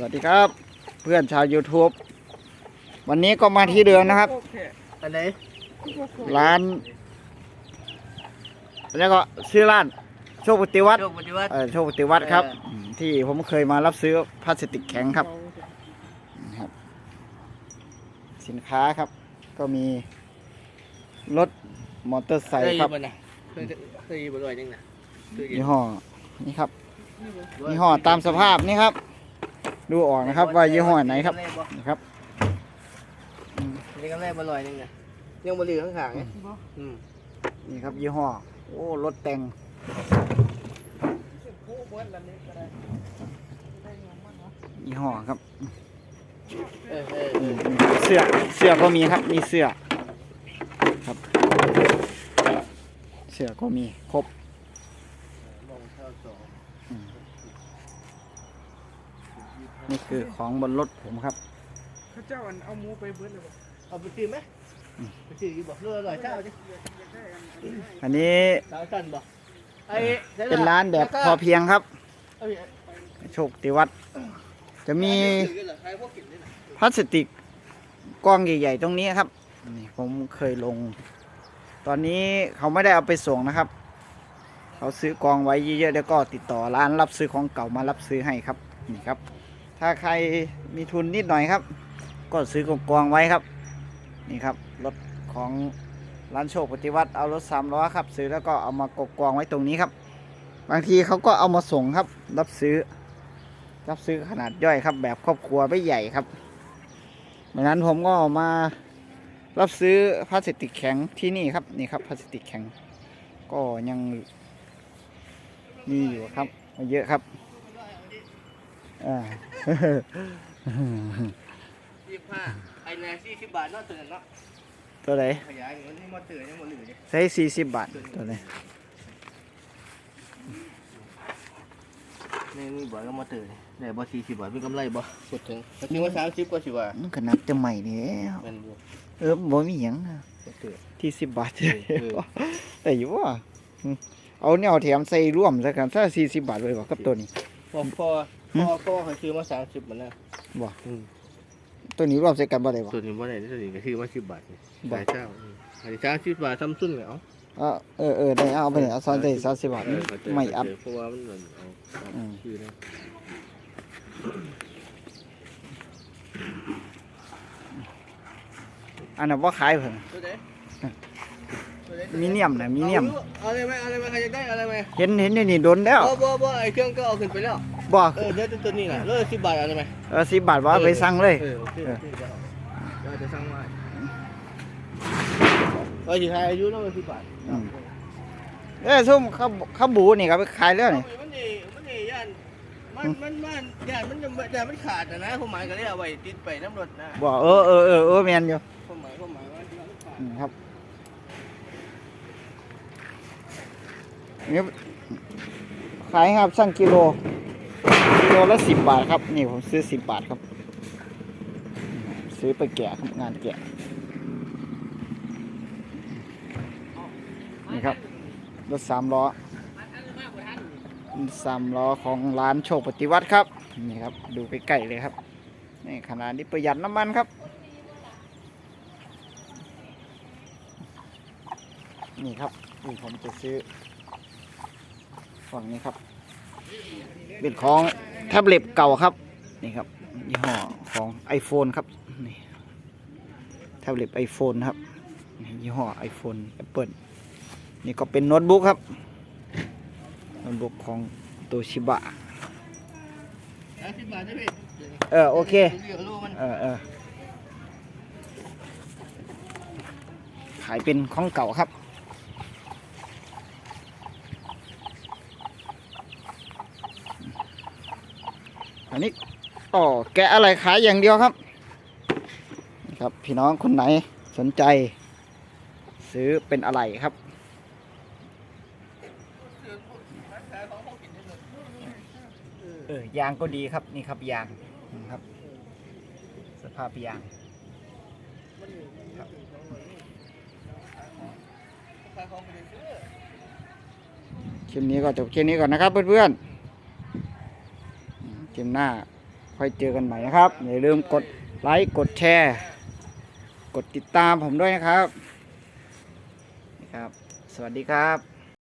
สวัสดีครับ เพื่อนชาว YouTube วันนี้ก็มาที่เดิมนะครับ อันไหนร้านแล้วก็ชื่อร้านโชคปฏิวัติโชคปฏิวัติเออโชคปฏิวัติครับเอออืมที่ผมเคยมารับซื้อพลาสติกแข็งครับนะครับ สินค้าครับ ก็มีรถมอเตอร์ไซเคยค์อครัยู่บบ่น่ะเคยเคยอยู่บ่อยจังน่ะเคยอยู่ยี่ห้อนี่ครับยี่ห้อตามสภาพนี่ครับ ดูออกนะครับ ว่ายี่ห้อไหนครับนะครับนี่ก็แรกบ่ลอยจังน่ะยังบ่เหลือข้างๆไงอืมนี่ครับยี่ห้อโอ้รถแต่งยี่ห้อครับเออเอออืมเสื้อเสื้อก็มีครับ มีเสื้อครับ เสื้อก็มีครบ มองเท่าสอง นี่คือของบนรถผมครับเขาเจ้าอันเอาหมูไปเบิดเลยบ่เอาไปซื้อไหมไปซื้ออยู่บ่เรืออร่อยเจ้าดิอันนี้สาวสั้นบ่ไอ้เป็นร้านแบบพอเพียงครับเอาไปโชคติวัดจะมีซื้อเหรอใครพวกกินนี่น่ะพลาสติกกล้องใหญ่ๆตรงนี้ครับนี่ผมเคยลง ตอนนี้เขาไม่ได้เอาไปส่งนะครับ เขาซื้อกองไว้เยอะๆแล้วก็ติดต่อร้านรับซื้อของเก่ามารับซื้อให้ครับ นี่ครับ ถ้าใครมีทุนนิดหน่อยครับ ก็ซื้อกองๆไว้ครับ นี่ครับรถของร้านโชคปฏิวัติเอารถสามล้อครับ ซื้อแล้วก็เอามากกองไว้ตรงนี้ครับ บางทีเขาก็เอามาส่งครับ รับซื้อ รับซื้อขนาดย่อยครับ แบบครอบครัวไม่ใหญ่ครับดังนั้นผมก็มารับซื้อพลาสติกแข็งที่นี่ครับนี่ครับพลาสติกแข็ง ก็ยังมีอยู่ครับไม่เยอะครับ อ่ายี่สิบห้าไอ้นายสี่สิบบาทเนาะตัวนั้นเนาะตัวไหนขยายเงินนี่มาเตือนยังบ่เหลือเลยใช้สี่สิบบาทตัวไหนนี่นี่บ่ก็มาเตือนได้บ่สี่สิบบาทมีกำไรบ่กดถึงถ้าคิดว่าสามสิบก็สิว่ามันก็นับจะใหม่นี่แหล้วแม่นบ่เออบ่มีหยังนะกดถึงที่สิบบาทเออเออแต่อยู่ว่าอืมเอาเนี่ยเอาแถมใส่ร่วมซะกันถ้าสี่สิบบาทเลยบอกกับตัวนี้พอพอ พอพอเขาซื้อมาสามสิบมันนะบ่ตัวนี้ร่วมใส่กันบ่ได้บ่ตัวนี้บ่ได้ตัวนี้ก็ซื้อมาสิบบาทนี่บ่ขายเจ้าอืมอันนี้สามสิบบาทซัมซุงแล้วเออเออเออได้เอาไปเนี่ยเอาซอยได้สามสิบบาทไม่อัพเพราะว่ามันเหมือนเอาเอาอืม ชื่อนะอันนั้นว่าขายเพิ่น ตัวไหนตัวไหมีเนียมนะมีเนียมเอาอะไรไหมเอาอะไรไหมใครจะได้เอาอะไรไหมเห็นเห็นอยู่นี่โดนแล้ว บ่บ่บ่ไอ้เครื่องก็เอาขึ้นไปแล้ว บ่เออเดี๋ยวตัวนี้แหละเออสิบบาทเอาอะไรไหมเออสิบบาทว่าไปสั่งเลยเออโอเคโอเคเดี๋ยวเดี๋ยวจะสั่งมาเออสิขายอายุน้องสิบบาทอืมเอ้ยส้มข้าวข้าวบูนี่ครับไปขายแล้วนี่มันดีมันดีย่านมันมันมันย่านมันจะย่านมันขาดนะนะผมหมายก็เลยเอาไว้ติดไปน้ำรถนะบ่เออเออเออเออแม่นอยู่ผมหมายผมหมายว่าย่านมันขาดอืมครับนี่ขายครับสั่งกิโล กิโลละสิบบาทครับ นี่ผมซื้อสิบบาทครับ ซื้อไปแกะครับงานแกะ นี่ครับ รถสามล้อสามล้อของร้านโชคปฏิวัติครับ นี่ครับ ดูใกล้ๆเลยครับ นี่ขนาดนี้ประหยัดน้ำมันครับ นี่ครับนี่ผมจะซื้อฝั่งนี้ครับ เป็นของแท็บเล็ตเก่าครับนี่ครับยี่ห้อของ iPhone ครับนี่แท็บเล็ต iPhone ครับนี่ยี่ห้อ iPhone Apple นี่ก็เป็นโน้ตบุ๊กครับโน้ตบุ๊กของโตชิบะเออโอเคเออเออขายเป็นของเก่าครับ นนี้ต่อแกะอะไรขายอย่างเดียวครับนะครับพี่น้องคนไหนสนใจ ซื้อเป็นอะไรครับเออยางก็ดีครับนี่ครับยางนะครับ สภาพยางขายของไปซื้อคลิปนี้ก็จบแค่นี้ก่อนนะครับเพื่อนๆ ลิปหน้าค่อยเจอกันใหม่นะครับ อย่าลืมกดไลค์กดแชร์ กดติดตามผมด้วยนะครับนี่ครับ สวัสดีครับ